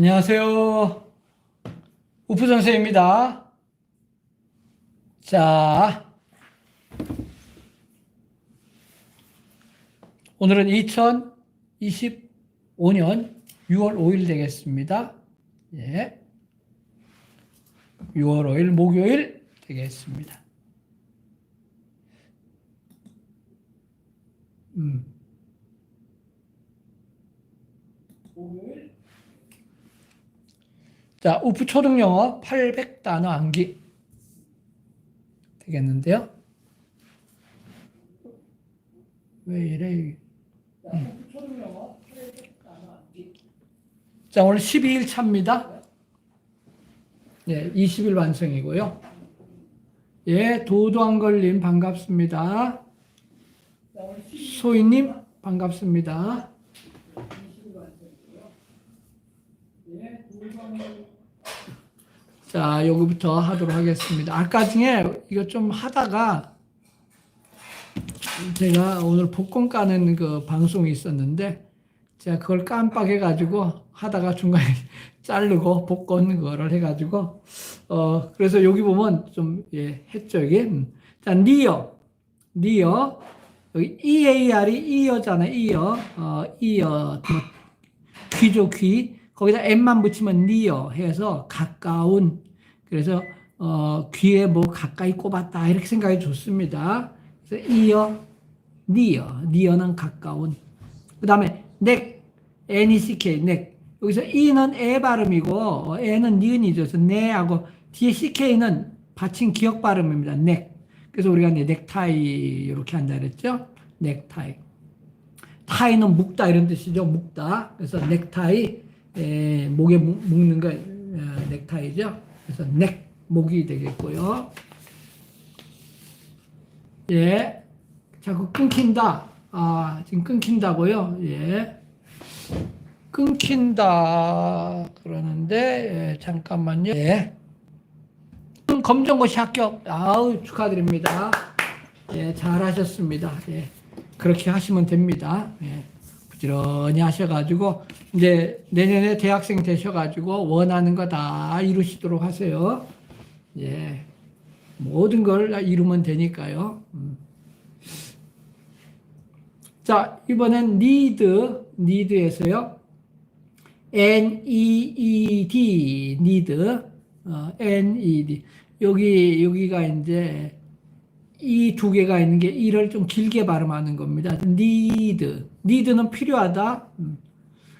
안녕하세요. 우프 선생입니다. 자, 오늘은 2025년 6월 5일 되겠습니다. 예. 6월 5일 목요일 되겠습니다. 음. 목요일 자, 우프 초등 영어 800단어 암기 되겠는데요. 왜 이래? 음. 자, 오늘 12일 차입니다. 예, 20일 완성이고요. 예, 도도한 걸님 반갑습니다. 소희님 반갑습니다. 자, 여기부터 하도록 하겠습니다. 아까 중에 이거 좀 하다가 제가 오늘 복권 까는 그 방송이 있었는데 제가 그걸 깜빡해가지고 하다가 중간에 자르고 복권 그거를 해가지고 어 그래서 여기 보면 좀 예, 했죠 이게. 음. 자 니어. 니어. 여기 EAR이 이어잖아 이어. 어 이어. 뭐, 귀죠 귀 거기다 M만 붙이면 니어 해서 가까운 그래서 어 귀에 뭐 가까이 꼽았다 이렇게 생각이 좋습니다. 그래서 이어 니어 니어는 가까운 그 다음에 넥 N-E-C-K 넥 여기서 E는 에 발음이고 어, N은 니은이죠. 그래서 네하고 뒤에 CK는 받침 기억 발음입니다. 넥 그래서 우리가 이제 넥타이 이렇게 한다 그랬죠. 넥타이 타이는 묶다 이런 뜻이죠. 묶다 그래서 넥타이 에, 목에 묶- 묶는 거 어, 넥타이죠. 그래서 넥 목이 되겠고요. 예, 자꾸 끊긴다. 아, 지금 끊긴다고요? 예. 끊긴다. 그러는데, 예, 잠깐만요. 예. 음, 검정고시 합격. 아우, 축하드립니다. 예, 잘하셨습니다. 예. 그렇게 하시면 됩니다. 예. 부지런히 하셔가지고, 이제 내년에 대학생 되셔가지고, 원하는 거 다 이루시도록 하세요. 예. 모든 걸다 이루면 되니까요. 음. 자, 이번엔 need, need에서요. N-E-E-D, need, 어, N-E-D. 여기, 여기가 이제 이 두 개가 있는 게 이를 좀 길게 발음하는 겁니다. need, need는 필요하다. 음.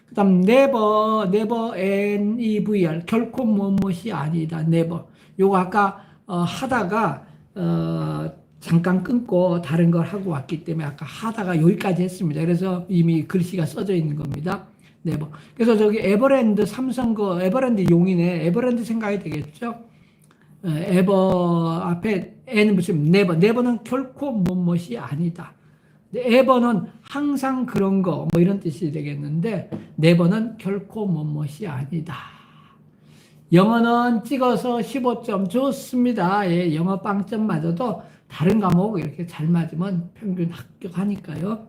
그 다음 never, never, N-E-V-R. 결코 무엇이 아니다. never. 요거 아까 어, 하다가 어, 잠깐 끊고 다른 걸 하고 왔기 때문에 아까 하다가 여기까지 했습니다. 그래서 이미 글씨가 써져 있는 겁니다. 네버. 그래서 저기 에버랜드 삼성 거 에버랜드 용이네. 에버랜드 생각이 되겠죠? 어, 에버 앞에 N은 무슨 네버. 네버는 결코 무엇이 아니다. 에버는 항상 그런 거 뭐 이런 뜻이 되겠는데 네버는 결코 무엇이 아니다. 영어는 찍어서 15점 좋습니다. 예, 영어 빵점 맞아도 다른 과목 이렇게 잘 맞으면 평균 합격하니까요.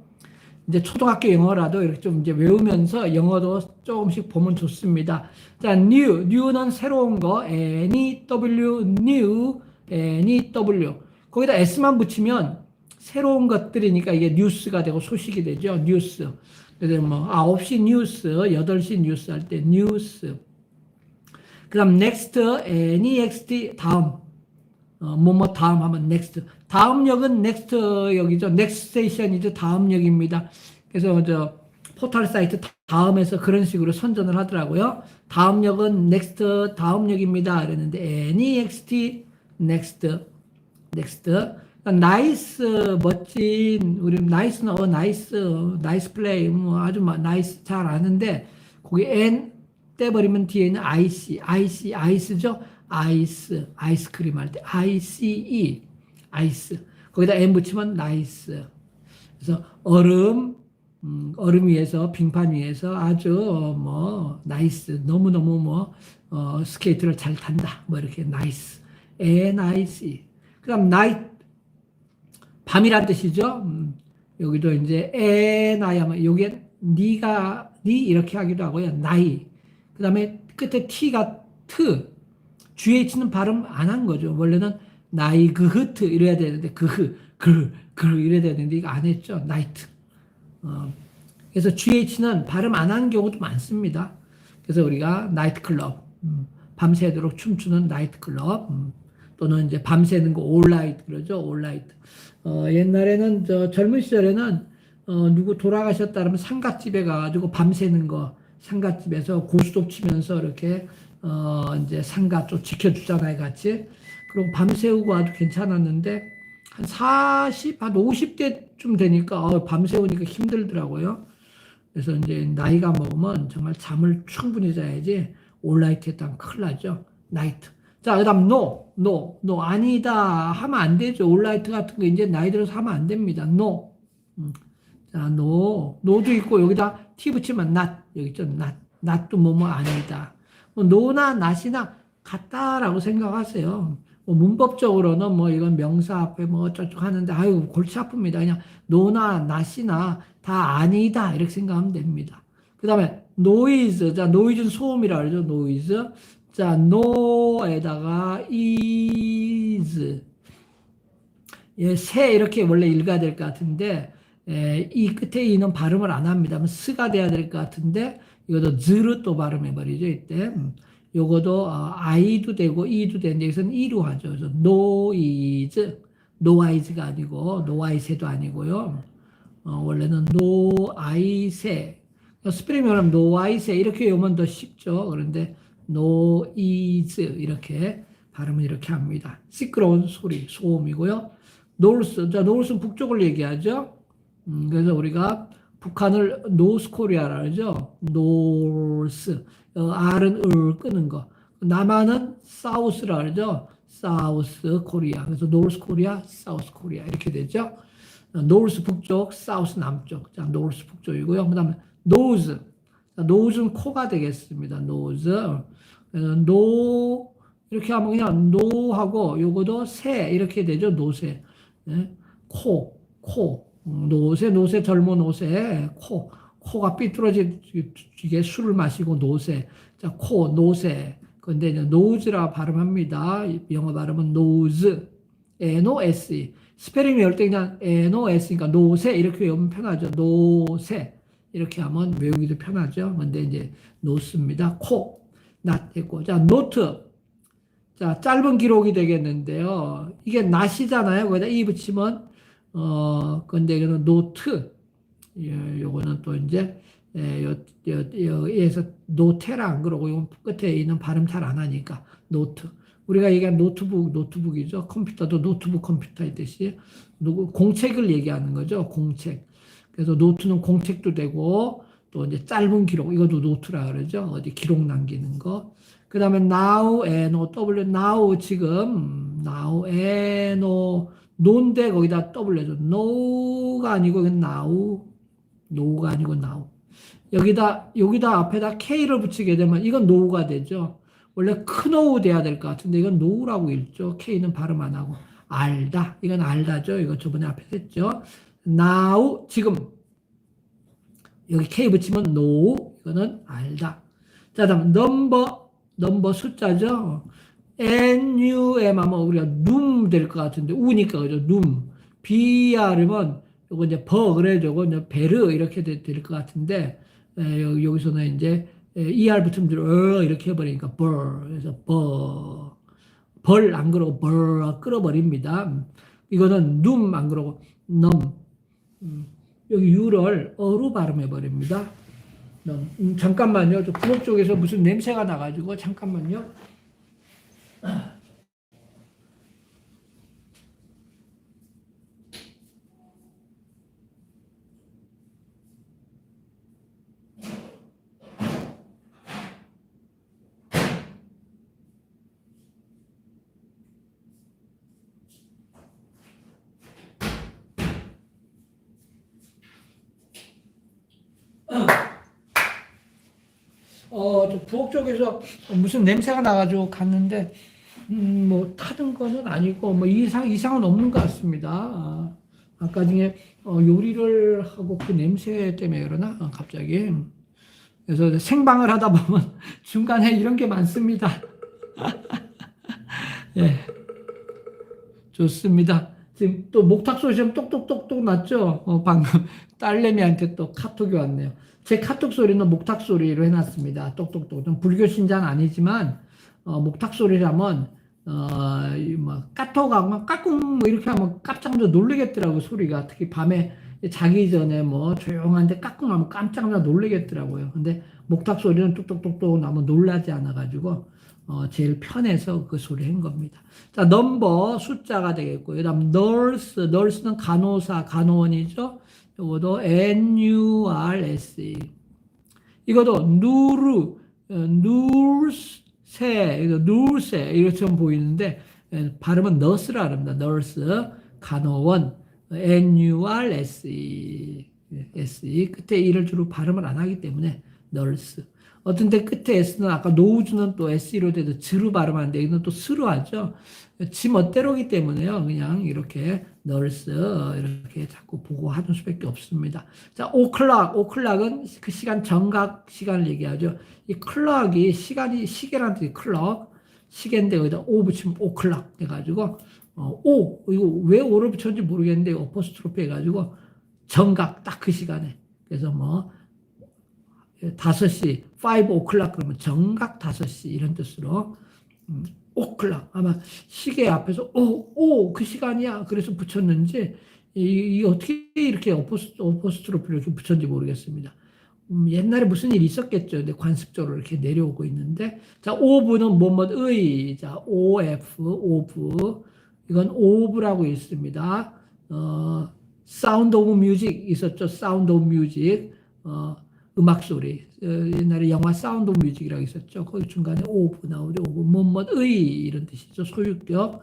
이제 초등학교 영어라도 이렇게 좀 이제 외우면서 영어도 조금씩 보면 좋습니다. 자, new, new는 새로운 거, N-E-W, new, N-E-W. 거기다 S만 붙이면 새로운 것들이니까 이게 뉴스가 되고 소식이 되죠. 뉴스. 그래서 뭐 9시 뉴스, 8시 뉴스 할 때 뉴스. 그 다음 next, next 다음 어, 뭐뭐 다음 하면 next 다음 역은 next 역이죠. next station이죠. 다음 역입니다. 그래서 저 포털 사이트 다음에서 그런 식으로 선전을 하더라고요. 다음 역은 next 다음 역입니다. 그랬는데 next next next. 나이스 멋진 우리 나이스는 어 나이스 나이스 플레이. 뭐 아주 나이스 잘 아는데 거기 N 떼버리면 뒤에는 IC, IC, 아이스죠? 아이스, 아이스크림 할 때, ICE, 아이스. 거기다 M 붙이면 나이스. 그래서 얼음, 음, 얼음 위에서, 빙판 위에서 아주, 어, 뭐, 나이스. 너무너무 뭐, 어, 스케이트를 잘 탄다. 뭐, 이렇게 나이스. N-I-C. 그 다음, 나이, 밤이란 뜻이죠? 음, 여기도 이제 N-I 하면, 요게, 니가, 니 이렇게 하기도 하고요. 나이. 그 다음에 끝에 t가 트, GH는 발음 안 한 거죠. 원래는 나이 그흐트 이래야 되는데 그흐, 그, 그 이래야 되는데 이거 안 했죠. 나이트. 어, 그래서 GH는 발음 안 하는 경우도 많습니다. 그래서 우리가 나이트 클럽, 음, 밤새도록 춤추는 나이트 클럽, 음, 또는 이제 밤새는 거 올라이트 그러죠. 올라이트. 어, 옛날에는 저 젊은 시절에는 어, 누구 돌아가셨다 그러면 상갓집에 가가지고 밤새는 거 상갓집에서 고스톱 치면서 이렇게 어, 이제 상가 좀 지켜주잖아요, 같이. 그리고 밤새우고 아주 괜찮았는데 한 40, 한 50대쯤 되니까 어, 밤새우니까 힘들더라고요. 그래서 이제 나이가 먹으면 정말 잠을 충분히 자야지 올라이트 했다면 큰일 나죠. 나이트. 자, 그 다음, no, no, no. 아니다. 하면 안 되죠. 올라이트 같은 거 이제 나이 들어서 하면 안 됩니다. no. 음. 자, no. no도 있고, 여기다 t 붙이면 not. 여기 있죠. not. not도 뭐뭐 아니다. 뭐, no나 not이나 같다라고 생각하세요. 뭐 문법적으로는 뭐 이건 명사 앞에 뭐 어쩌고 하는데, 아유, 골치 아픕니다. 그냥 no나 not이나 다 아니다. 이렇게 생각하면 됩니다. 그 다음에 noise. 자, noise는 소음이라 그러죠. noise. 자, no에다가 is. 예, 새 이렇게 원래 읽어야 될 것 같은데 에, 이 끝에 이는 발음을 안 합니다. 스가 돼야 될 것 같은데 이것도 z를 또 발음해 버리죠. 이때 음, 요거도 어, i도 되고 i도 되는데 여기서는 이로 하죠. 그래서 noise, noise가 아니고 noise도 아니고요. 어, 원래는 noise 스페링을 하면 noise 이렇게 외우면 더 쉽죠. 그런데 noise 이렇게 발음을 이렇게 합니다. 시끄러운 소리, 소음이고요. north, 자, north는 북쪽을 얘기하죠. 음, 그래서 우리가 북한을 노스 코리아라 그러죠. north, 어, R은 을 끄는 거. 남한은 south라 그러죠. south 코리아. 그래서 north 코리아, south 코리아 이렇게 되죠. 어, north 북쪽, south 남쪽. 자, north 북쪽이고요. 그다음에. 자, nose는 코가 되겠습니다. 그래서 no 이렇게 하면 그냥 노하고 요거도 새 이렇게 되죠. 노새. 네? 코, 코. 음, 노새, 노새 젊은 노새. 코. 코가 삐뚤어지게 술을 마시고 노새. 자, 코, 노새. 근데 이제 nose라 발음합니다. 영어 발음은 nose. N-O-S-E. 스페링 외울 때 그냥 N-O-S니까 노새 이렇게 외우면 편하죠. 노새. 이렇게 하면 외우기도 편하죠. 근데 이제 노스입니다. 코. 낫했고. 자, 노트. 자, 짧은 기록이 되겠는데요. 이게 낫이잖아요. 거기다 이 붙이면, 어, 근데 이거는 노트. 예, 요거는 또 이제, 예, 여기서 노테라 안 그러고, 요 끝에 있는 발음 잘 안 하니까, 노트. 우리가 얘기한 노트북, 노트북이죠. 컴퓨터도 노트북 컴퓨터이듯이, 공책을 얘기하는 거죠. 공책. 그래서 노트는 공책도 되고, 또 이제 짧은 기록, 이것도 노트라 그러죠. 어디 기록 남기는 거. 그 다음에 now, no, w, now 지금, now, no, 노인데 거기다 w죠. no가 아니고 now, no가 아니고 now. 여기다, 여기다 앞에다 k를 붙이게 되면 이건 no가 되죠. 원래 큰 o 돼야 될 것 같은데 이건 no라고 읽죠. k는 발음 안 하고. 알다. 이건 알다죠. 이거 저번에 앞에 했죠. now, 지금. 여기 K 붙이면 no, 이거는 알다. 자, 다음 넘버, 넘버 숫자죠. NUM 하면 우리가 눔될것 같은데 우니까 그죠. 눔. BR이면 요거 이제 버 그래 저거 이제 베르 이렇게 될 것 같은데 에, 여기, 여기서는 이제 에, ER 붙으면 어 이렇게 해버리니까 벌 그래서 버. 벌안 그러고 벌 끌어버립니다. 이거는 눔 안 그러고 넘. 음. 여기 유를 어로 발음해 버립니다. 음, 잠깐만요. 저 부엌 쪽에서 무슨 냄새가 나가지고 잠깐만요. 어, 저 부엌 쪽에서 무슨 냄새가 나가지고 갔는데, 음, 뭐, 타는 거는 아니고, 뭐, 이상, 이상은 없는 것 같습니다. 아, 아까 중에, 어, 요리를 하고 그 냄새 때문에 그러나, 어, 갑자기. 그래서 생방을 하다 보면 중간에 이런 게 많습니다. 예. 좋습니다. 지금 또 목탁 소리 좀 똑똑똑똑 났죠? 어, 방금 딸내미한테 또 카톡이 왔네요. 제 카톡 소리는 목탁 소리로 해놨습니다. 똑똑똑. 좀 불교 신자는 아니지만, 어, 목탁 소리라면, 어, 이 뭐, 까톡하고 까꿍 뭐 이렇게 하면 깜짝 놀래겠더라고, 소리가. 특히 밤에 자기 전에 뭐 조용한데 까꿍 하면 깜짝 놀래겠더라고요. 근데 목탁 소리는 뚝뚝뚝뚝 나면 놀라지 않아가지고, 어, 제일 편해서 그 소리 한 겁니다. 자, 넘버 숫자가 되겠고요. 그 다음 nurse, nurse는 간호사, 간호원이죠. 이것도 N-U-R-S-E. 이것도 누르, 어, 누르세, 누르세, 이것처럼 보이는데, 에, 발음은 nurse라 합니다. nurse, 간호원, N-U-R-S-E. S-E. 끝에 E를 주로 발음을 안 하기 때문에 nurse. 어떤 데 끝에 S는 아까 노우즈는 또 SE로 돼도 즈로 발음하는데 이건 또 스로 하죠. 지 멋대로기 때문에요. 그냥 이렇게 널스 이렇게 자꾸 보고 하는 수밖에 없습니다. 자, 오클락. 오클락은 그 시간 정각 시간을 얘기하죠. 이 클락이 시간이 시계라는 뜻이 클락. 시계인데 여기다 오 붙이면 오클락 해가지고 어, 오 이거 왜 오를 붙였는지 모르겠는데 어포스트로피 해가지고 정각 딱 그 시간에 그래서 뭐 5시, 5 o'clock 그러면 정각 5시 이런 뜻으로 음, o'clock 아마 시계 앞에서 오, 오, 그 시간이야. 그래서 붙였는지 이, 이 어떻게 이렇게 어포스, 어포스트로피를 이렇게 붙였는지 모르겠습니다. 음, 옛날에 무슨 일이 있었겠죠. 근데 관습적으로 이렇게 내려오고 있는데 자, 오브는 뭐뭐의 자, OF, 오브 이건 오브라고 있습니다. 어, 사운드 오브 뮤직 있었죠. 사운드 오브 뮤직. 어, 음악 소리 어, 옛날에 영화 사운드 뮤직이라고 있었죠. 거기 중간에 오브 나오죠. 오브 뭐뭐의 이런 뜻이죠. 소유격.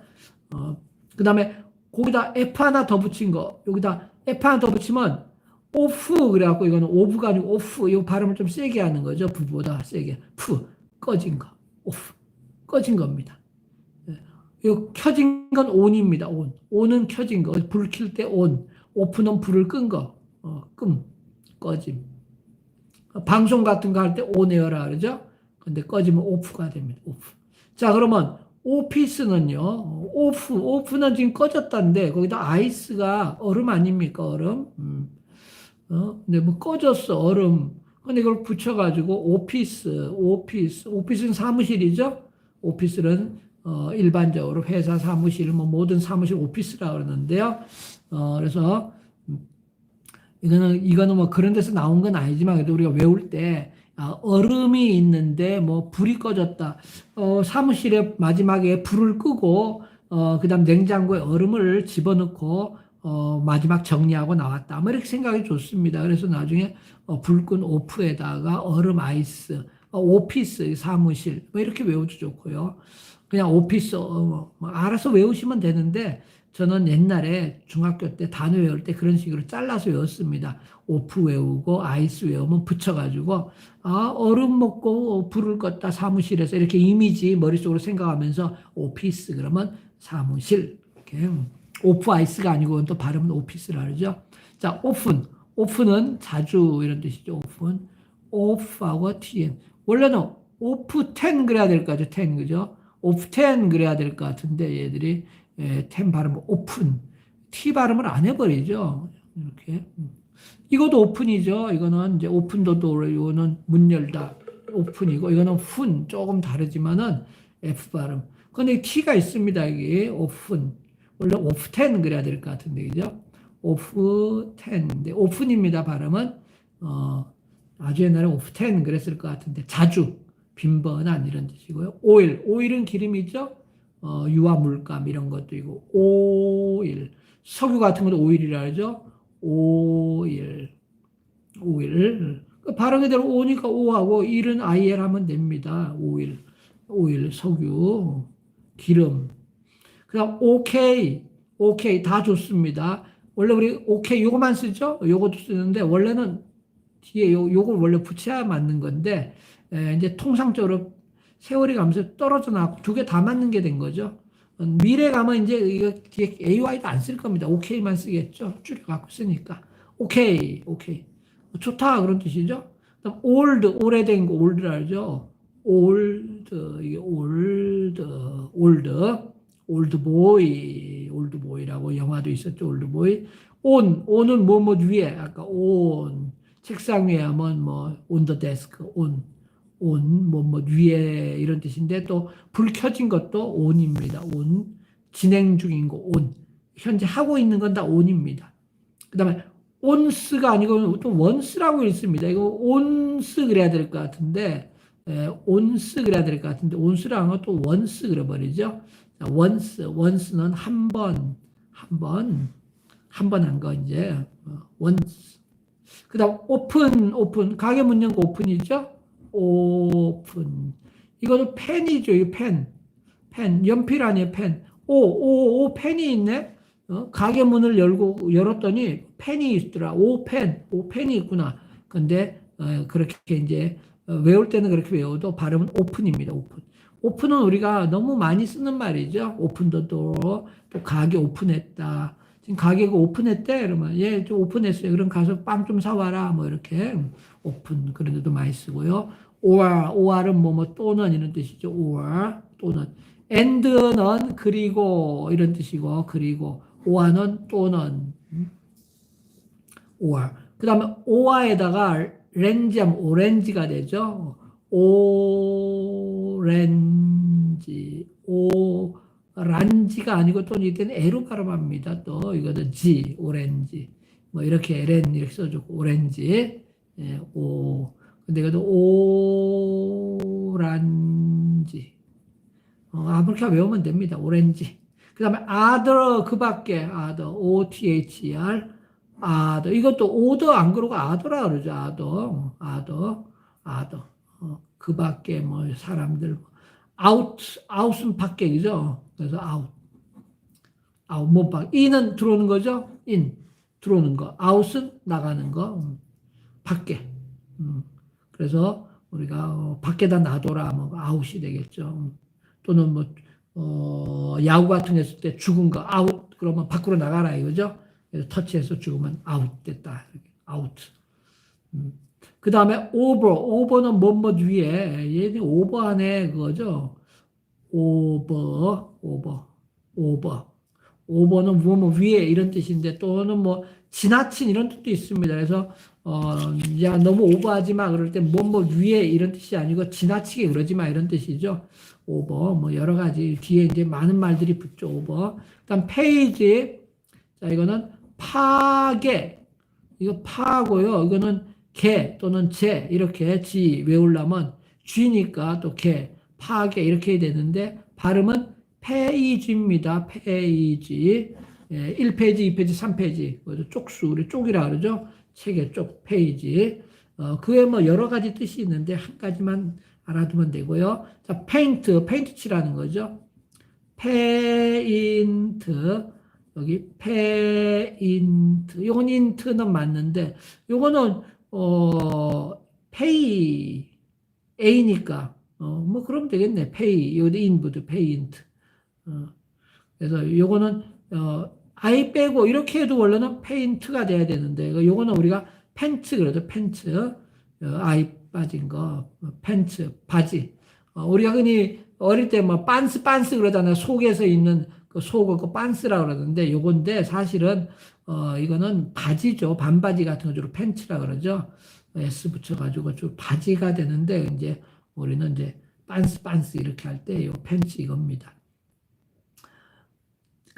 어, 그다음에 거기다 F 하나 더 붙인 거 여기다 F 하나 더 붙이면 오프 그래갖고 이거는 오브가 아니고 오프 이 발음을 좀 세게 하는 거죠. 부보다 세게 푸 꺼진 거 오프 꺼진 겁니다. 예. 이 켜진 건 온입니다. 온 온은 켜진 거. 불 킬 때 온. 오프는 불을 끈 거. 어, 끔 꺼짐. 방송 같은 거 할 때 온에어라 그러죠? 근데 꺼지면 오프가 됩니다. 오프. 자, 그러면 오피스는요. 오프. 오프는 지금 꺼졌다는데 거기다 아이스가 얼음 아닙니까? 얼음. 음. 어? 근데 뭐 꺼졌어. 얼음. 근데 이걸 붙여 가지고 오피스. 오피스. 오피스는 사무실이죠? 오피스는 어, 일반적으로 회사 사무실 뭐 모든 사무실 오피스라 그러는데요. 어, 그래서 이거는 이거는 뭐 그런 데서 나온 건 아니지만 그래도 우리가 외울 때 아, 얼음이 있는데 뭐 불이 꺼졌다. 어, 사무실에 마지막에 불을 끄고 어, 그다음 냉장고에 얼음을 집어넣고 어, 마지막 정리하고 나왔다. 뭐 이렇게 생각이 좋습니다. 그래서 나중에 어, 불끈 오프에다가 얼음 아이스, 어, 오피스 사무실 뭐 이렇게 외워도 좋고요. 그냥 오피스 어, 뭐 알아서 외우시면 되는데 저는 옛날에 중학교 때 단어 외울 때 그런 식으로 잘라서 외웠습니다. 오프 외우고 아이스 외우면 붙여가지고 아 얼음 먹고 불을 껐다 사무실에서 이렇게 이미지 머릿속으로 생각하면서 오피스 그러면 사무실 이렇게 오프 아이스가 아니고 또 발음은 오피스라 그러죠. 자 오픈 오픈은 자주 이런 뜻이죠. 오픈 오프하고 tn 원래는 오프 텐 그래야 될것 같죠. 텐 그죠? 오프 텐 그래야 될 것 같은데 얘들이 예, 텐 발음을 오픈, T 발음을 안 해버리죠. 이렇게. 이것도 오픈이죠. 이거는 이제 오픈도 도어, 이거는 문 열다. 오픈이고, 이거는 푼, 조금 다르지만은 F 발음. 근데 T가 있습니다. 이게 오픈. 원래 오프텐 그래야 될 것 같은데, 그죠? 오프텐. 데 오픈입니다. 발음은. 어, 아주 옛날에 오프텐 그랬을 것 같은데, 자주. 빈번한 이런 뜻이고요. 오일. 오일은 기름이죠. 어, 유화 물감 이런 것도 있고 오일. 석유 같은 것도 오일이라 하죠? 오일. 오일. 그 발음 그대로 오니까 오하고 일은 IL 하면 됩니다. 오일. 오일 석유 기름. 그다음 오케이. 오케이. 다 좋습니다. 원래 우리 오케이 요거만 쓰죠? 요것도 쓰는데 원래는 뒤에 요 요걸 원래 붙여야 맞는 건데 에, 이제 통상적으로 세월이 가면서 떨어져 나왔고 두 개 다 맞는 게 된 거죠. 미래 가면 이제 이거 뒤에 AY도 안 쓸 겁니다. OK만 쓰겠죠. 줄여갖고 쓰니까. 오케이, 오케이. 좋다. 그런 뜻이죠. 그다음 old 오래된 거 old라 하죠. old 이게 old old old boy old boy라고 영화도 있었죠. old boy. on on은 뭐뭐 위에 아까 on 책상 위에 하면 뭐 on the desk on on 뭐뭐 위에 이런 뜻인데 또 불 켜진 것도 on입니다. on 진행 중인 거 on 현재 하고 있는 건다 on입니다. 그 다음에 온스가 아니고 또 원스라고 있습니다. 이거 온스 그래야 될 것 같은데 에, 온스 그래야 될 것 같은데 온스라는 것도 원스 그래버리죠. 자, 원스 원스는 한 번, 한 번, 한 번 한 거 이제 어, 원스. 그 다음 오픈 오픈 가게 문 연거 오픈이죠. 오픈 이거도 펜이죠. 이 펜. 펜 연필 아니에요 펜. 오오오 오, 펜이 있네. 어? 가게 문을 열고 열었더니 펜이 있더라. 오 펜, 오 펜이 있구나. 근데 어, 그렇게 이제 어, 외울 때는 그렇게 외워도 발음은 오픈입니다. 오픈. 오픈은 우리가 너무 많이 쓰는 말이죠. 오픈도 또, 또 가게 오픈했다. 지금 가게가 오픈했대. 그러면 예, 좀 오픈했어요. 그럼 가서 빵 좀 사와라. 뭐 이렇게 오픈 그런 데도 많이 쓰고요. Or, or은 뭐뭐 또는 이런 뜻이죠. or 또는. and는 그리고 이런 뜻이고 그리고 or는 또는. or. 그 다음에 or에다가 렌지하면 오렌지가 되죠. 오렌지 오란지가 아니고 또 이때는 에로 발음합니다. 또 이거도 지 오렌지 뭐 이렇게 렌 이렇게 써주고 오렌지 예, 오 이것도 오란지 어, 아무렇게 외우면 됩니다. 오렌지. 그 다음에 other 그 밖에 other o t h e r other 이것도 order 안 그러고 other라 그러죠. other other other 어, 그 밖에 뭐 사람들 out out은 밖에 그죠. 그래서 out out 못 밖. in은 들어오는 거죠. in 들어오는 거. out은 나가는 거. 음, 밖에. 음, 그래서 우리가 어, 밖에다 놔둬라 뭐 out이 되겠죠. 음. 또는 뭐 어, 야구 같은 거 했을 때 죽은 거 아웃 그러면 밖으로 나가라 이거죠. 그래서 터치해서 죽으면 아웃 됐다. 아웃. 음. 그 다음에 over, over는 뭐뭐 위에 얘는 over 안에 그거죠. over, over, over. over는 뭐 뭐 위에 이런 뜻인데 또는 뭐 지나친 이런 뜻도 있습니다. 그래서 어, 야 너무 오버하지 마. 그럴 때 뭐 뭐 위에 이런 뜻이 아니고 지나치게 그러지 마. 이런 뜻이죠. 오버 뭐 여러 가지 뒤에 이제 많은 말들이 붙죠. 오버. 그다음 페이지. 자 이거는 파괴. 이거 파고요. 이거는 개 또는 제 이렇게 지 외우려면 쥐니까 또 개. 파괴. 이렇게 되는데 발음은 페이지입니다. 페이지. 예, 1페이지 2페이지 3페이지. 그래서 쪽수 우리 쪽이라 그러죠? 책의 쪽 페이지. 어, 그에 뭐 여러 가지 뜻이 있는데 한 가지만 알아두면 되고요. 자, 페인트, 페인트 칠하는 거죠. 페인트, 여기 페인트, 요건 인트는 맞는데, 요거는, 어, 페이, A니까, 어, 뭐, 그러면 되겠네. 페이, 여기도 인부도 페인트. 어, 그래서 요거는, 어, 아이 빼고 이렇게 해도 원래는 페인트가 돼야 되는데, 요거는 우리가 펜츠, 그래도 펜츠, 어, 아이 빠진 거, 뭐 팬츠, 바지. 어, 우리가 흔히 어릴 때 뭐 빤스 빤스 그러잖아요. 속에서 입는 그 속을 그 빤스라 그러는데 요건데 사실은 어 이거는 바지죠. 반바지 같은 거 주로 팬츠라 그러죠. S 붙여가지고 좀 바지가 되는데 이제 우리는 이제 빤스 빤스 이렇게 할 때 요 팬츠 이겁니다.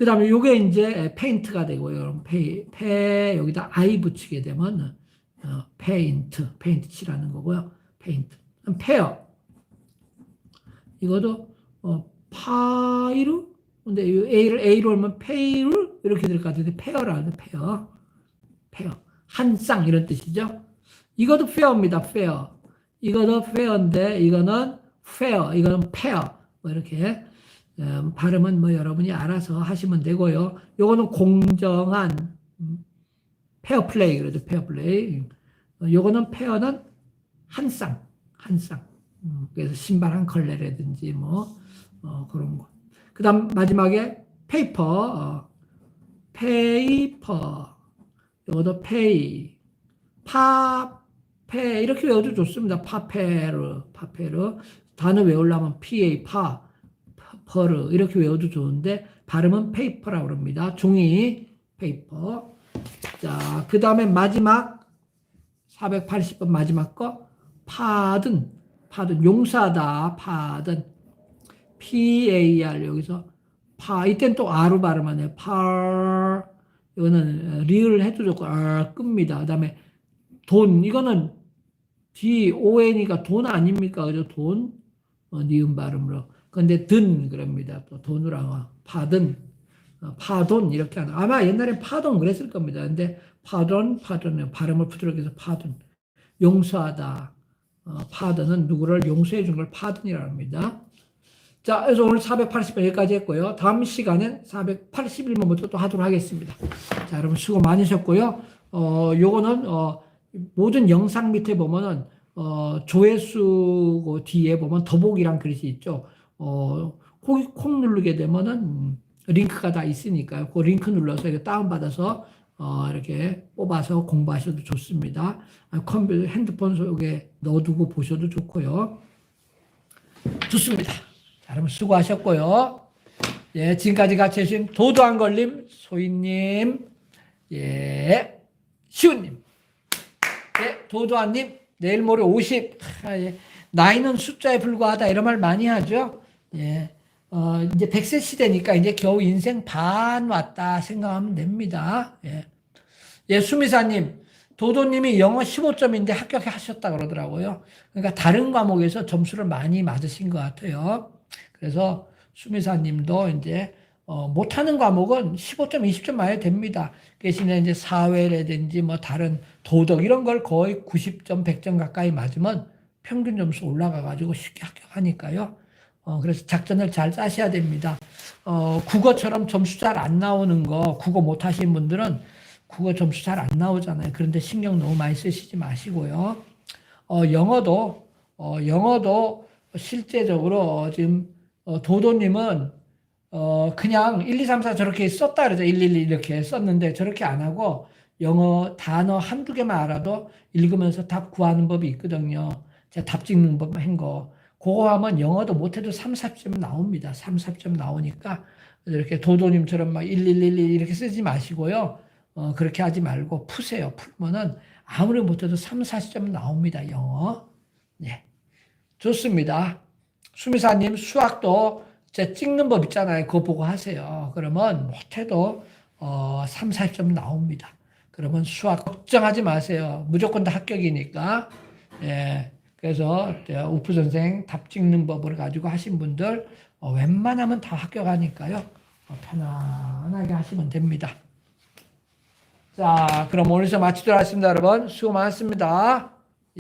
그 다음에 요게 이제 페인트가 되고요. 페, 페 여기다 아이 붙이게 되면 어, 페인트, 페인트 칠하는 거고요. 페인트. 페어. 이것도 어, 파이르? 근데 이 A를 A로 하면 페이르 이렇게 될 것 같은데 페어라 하는 페어. 페어. 한 쌍 이런 뜻이죠. 이것도 페어입니다. 페어. 이것도 페어인데 이거는 페어. 이거는 페어. 뭐 이렇게 음, 발음은 뭐 여러분이 알아서 하시면 되고요. 요거는 공정한 음, 페어 플레이 그래도 페어 플레이. 어, 요거는 페어는 한 쌍, 한 쌍. 음, 그래서 신발 한 컬레라든지 뭐 어, 그런 거. 그다음 마지막에 페이퍼, 어, 페이퍼. 요것도 페이, 파, 페 이렇게 외워도 좋습니다. 파페르, 파페르. 단어 외우려면 PA, 파, 퍼르 이렇게 외워도 좋은데 발음은 페이퍼라고 그럽니다. 종이, 페이퍼. 자, 그 다음에 마지막 480번 마지막 거 파든, 파든 용사다, 파든. PAR 여기서 파 이땐 또 R로 발음하네요. 파 이거는 리을 해도 좋고 R 끕니다. 그 다음에 돈 이거는 D O N이가 돈 아닙니까? 그죠? 돈 어, 니은 발음으로. 근데 든 그럽니다. 또 하고 파든 어, 파돈 이렇게 하는 아마 옛날에 파돈 그랬을 겁니다. 근데 파돈 파돈 발음을 부드럽게 해서 파돈 용서하다 어, 파든은 누구를 용서해 준 걸 파든이라고 합니다. 자, 그래서 오늘 480번 여기까지 했고요. 다음 시간엔 481번부터 또 하도록 하겠습니다. 자, 여러분 수고 많으셨고요. 어, 요거는, 어, 모든 영상 밑에 보면은, 어, 조회수 그 뒤에 보면 더보기란 글씨 있죠. 어, 콕, 콕 누르게 되면은, 음, 링크가 다 있으니까요. 그 링크 눌러서 이거 다운받아서, 어, 이렇게 뽑아서 공부하셔도 좋습니다. 아, 컴퓨터, 핸드폰 속에 넣어두고 보셔도 좋고요. 좋습니다. 자, 여러분 수고하셨고요. 예, 지금까지 같이 해주신 도도한 걸림, 소희님, 예, 시우님, 예, 도도한님, 내일 모레 50, 아, 예. 나이는 숫자에 불과하다, 이런 말 많이 하죠. 예, 어, 이제 100세 시대니까 이제 겨우 인생 반 왔다 생각하면 됩니다. 예. 예, 수미사님, 도도님이 영어 15점인데 합격하셨다 그러더라고요. 그러니까 다른 과목에서 점수를 많이 맞으신 것 같아요. 그래서 수미사님도 이제 어, 못하는 과목은 15점, 20점 맞아야 됩니다. 대신에 이제 사회라든지 뭐 다른 도덕 이런 걸 거의 90점, 100점 가까이 맞으면 평균 점수 올라가가지고 쉽게 합격하니까요. 어, 그래서 작전을 잘 짜셔야 됩니다. 어, 국어처럼 점수 잘 안 나오는 거, 국어 못 하신 분들은 국어 점수 잘 안 나오잖아요. 그런데 신경 너무 많이 쓰시지 마시고요. 어, 영어도, 어, 영어도 실제적으로 어, 지금 어, 도도님은 어, 그냥 1, 2, 3, 4 저렇게 썼다 그러죠. 1, 1, 2 이렇게 썼는데 저렇게 안 하고 영어 단어 한두 개만 알아도 읽으면서 답 구하는 법이 있거든요. 제가 답 찍는 법 한 거. 그거 하면 영어도 못해도 3, 4점 나옵니다. 3, 4점 나오니까 이렇게 도도님처럼 막 1, 1, 1, 1 이렇게 쓰지 마시고요. 어, 그렇게 하지 말고 푸세요. 풀면은 아무리 못해도 3, 40점 나옵니다. 영어. 네. 좋습니다. 수미사님 수학도 제 찍는 법 있잖아요. 그거 보고 하세요. 그러면 못해도 어, 3, 40점 나옵니다. 그러면 수학 걱정하지 마세요. 무조건 다 합격이니까. 예. 그래서 우프 선생 답 찍는 법을 가지고 하신 분들 어, 웬만하면 다 합격하니까요. 어, 편안하게 하시면 됩니다. 자, 그럼 오늘서 마치도록 하겠습니다, 여러분. 수고 많았습니다.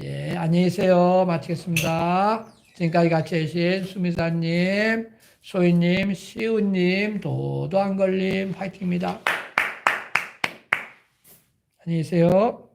예, 안녕히 계세요. 마치겠습니다. 지금까지 같이 해주신 수미사님, 소희님, 시우님, 도도한걸님, 화이팅입니다. 안녕히 계세요.